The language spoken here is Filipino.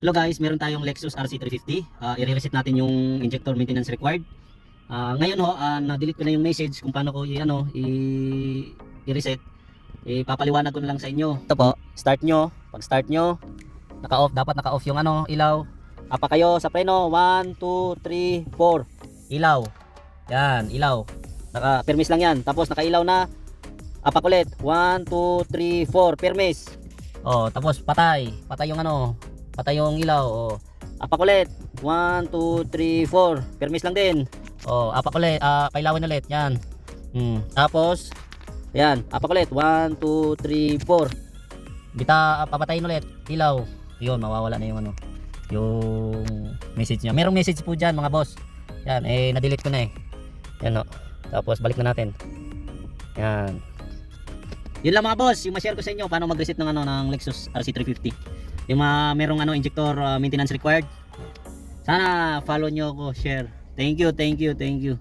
Hello guys, meron tayong Lexus RC350. Uh, i-reset natin yung injector maintenance required. Ah, ngayon ho, ah, na-delete ko na yung message kung paano ko i ano, i- i-reset. Ipapaliwanag ko na lang sa inyo. Ito po, start nyo. Pag start nyo, naka-off, dapat naka-off yung ano, ilaw. Apa kayo sa preno, 1, 2, 3, 4. Ilaw. Yan, ilaw. Naka, permis lang yan. Tapos nakailaw na. Apak ulit. 1, 2, 3, 4. Permis. Oh, tapos patay. Patay yung ano, patay yung ilaw. Oh. Apak ulit. 1, 2, 3, 4. Permis lang din. Oh, apak ulit. Ah, kailawin ulit. Yan. Hmm. Tapos, yan. Apak ulit. 1, 2, 3, 4. Bita, papatayin ulit. Ilaw. Yun, mawawala na yung ano. Yung message niya. Merong message po dyan mga boss. Yan, eh, na-delete ko na eh. Yan o. Tapos, balik na natin. Yan. Yun lang mga boss, yung ma-share ko sa inyo paano mag-reset ng ano ng Lexus RC350. Yung mga merong ano injector uh, maintenance required. Sana follow nyo ako, share. Thank you, thank you, thank you.